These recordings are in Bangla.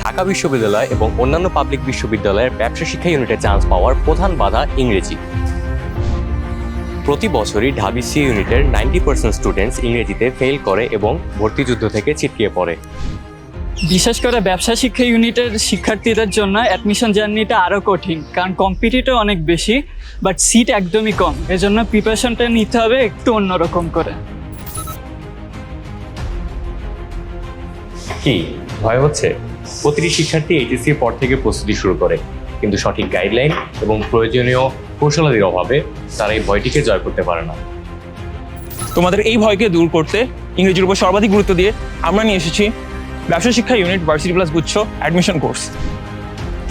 ঢাকা বিশ্ববিদ্যালয় এবং অন্যান্য পাবলিক বিশ্ববিদ্যালয়ের ব্যবসা শিক্ষা ইউনিটে চান্স পাওয়ার প্রধান বাধা ইংরেজি। প্রতি বছরই ঢাবি সি ইউনিটের নাইনটি পার্সেন্ট স্টুডেন্টস ইংরেজিতে ফেল করে এবং ভর্তিযুদ্ধ থেকে ছিটকিয়ে পড়ে। বিশেষ করে ব্যবসা শিক্ষা ইউনিটের শিক্ষার্থীদের জন্য অ্যাডমিশন জার্নিটা আরও কঠিন কারণ কম্পিটিটর অনেক বেশি বাট সিট একদমই কম। এজন্য প্রিপারেশনটা নিতে হবে একটু অন্যরকম করে। কি? ভয় হচ্ছে? প্রতিটি শিক্ষার্থী এইচএসসির পর থেকে প্রস্তুতি শুরু করে। কিন্তু সঠিক গাইডলাইন এবং প্রয়োজনীয় কৌশলাদির অভাবে তারা এই ভয়টিকে জয় করতে পারে না। তোমাদের এই ভয়কে দূর করতে ইংরেজির উপর সর্বাধিক গুরুত্ব দিয়ে আমরা নিয়ে এসেছি ব্যবসা শিক্ষা ইউনিট ভার্সিটি প্লাস গুচ্ছ অ্যাডমিশন কোর্স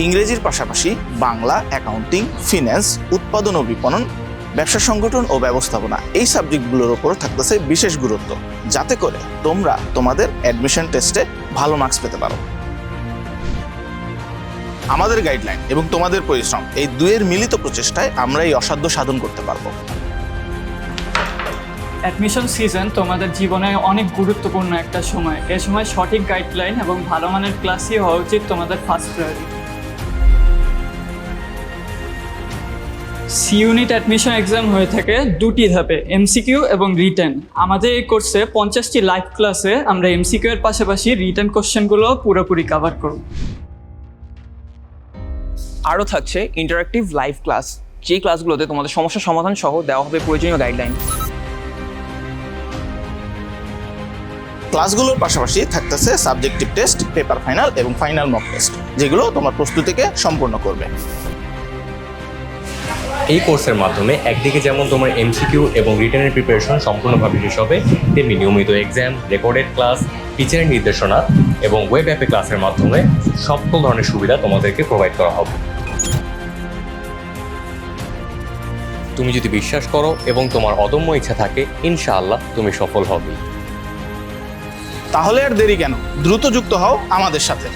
ইংরেজির পাশাপাশি বাংলা অ্যাকাউন্টিং ফিন্যান্স উৎপাদন ও বিপণন ব্যবসা সংগঠন ও ব্যবস্থাপনা এই সাবজেক্টগুলোর উপর থাকতেছে বিশেষ গুরুত্ব। যাতে করে তোমরা তোমাদের অ্যাডমিশন টেস্টে ভালো মার্কস পেতে পারো। আমাদের গাইডলাইন এবং তোমাদের পরিশ্রম, এই দুয়ের মিলিত প্রচেষ্টায় আমরা এই অসাধ্য সাধন করতে পারব। অ্যাডমিশন সিজন তোমাদের জীবনে অনেক গুরুত্বপূর্ণ একটা সময়। এ সময় সঠিক গাইডলাইন এবং ভালো মানের ক্লাসই হওয়া উচিত তোমাদের first priority C unit admission exam হয়ে থাকে দুটি ধাপে এমসিকিউ এবং রিটার্ন আমাদের এই কোর্সে পঞ্চাশটি লাইভ ক্লাসে আমরা এমসিকিউ এর পাশাপাশি রিটার্ন কোশ্চেনগুলো পুরোপুরি কভার করব। আরও থাকছে ইন্টারাক্টিভ লাইভ ক্লাস যে ক্লাসগুলোতে তোমাদের সমস্যা সমাধান সহ দেওয়া হবে প্রয়োজনীয় গাইডলাইন ক্লাসগুলোর পাশাপাশি থাকতেছে সাবজেক্টিভ টেস্ট পেপার ফাইনাল এবং ফাইনাল মক টেস্ট যেগুলো তোমার প্রস্তুতিকে সম্পূর্ণ করবে। এই কোর্সের মাধ্যমে একদিকে যেমন তোমার এমসিকিউ এবং রিটার্নের প্রিপারেশন সম্পূর্ণভাবে শেষ হবে, তেমনি নিয়মিত এক্সাম রেকর্ডেড ক্লাস টিচারের নির্দেশনা এবং ওয়েব অ্যাপে ক্লাসের মাধ্যমে সকল ধরনের সুবিধা তোমাদেরকে প্রোভাইড করা হবে। তুমি যদি বিশ্বাস করো এবং তোমার অদম্য ইচ্ছা থাকে, ইনশাআল্লাহ তুমি সফল হবে। তাহলে আর দেরি কেন? দ্রুত যুক্ত হও আমাদের সাথে।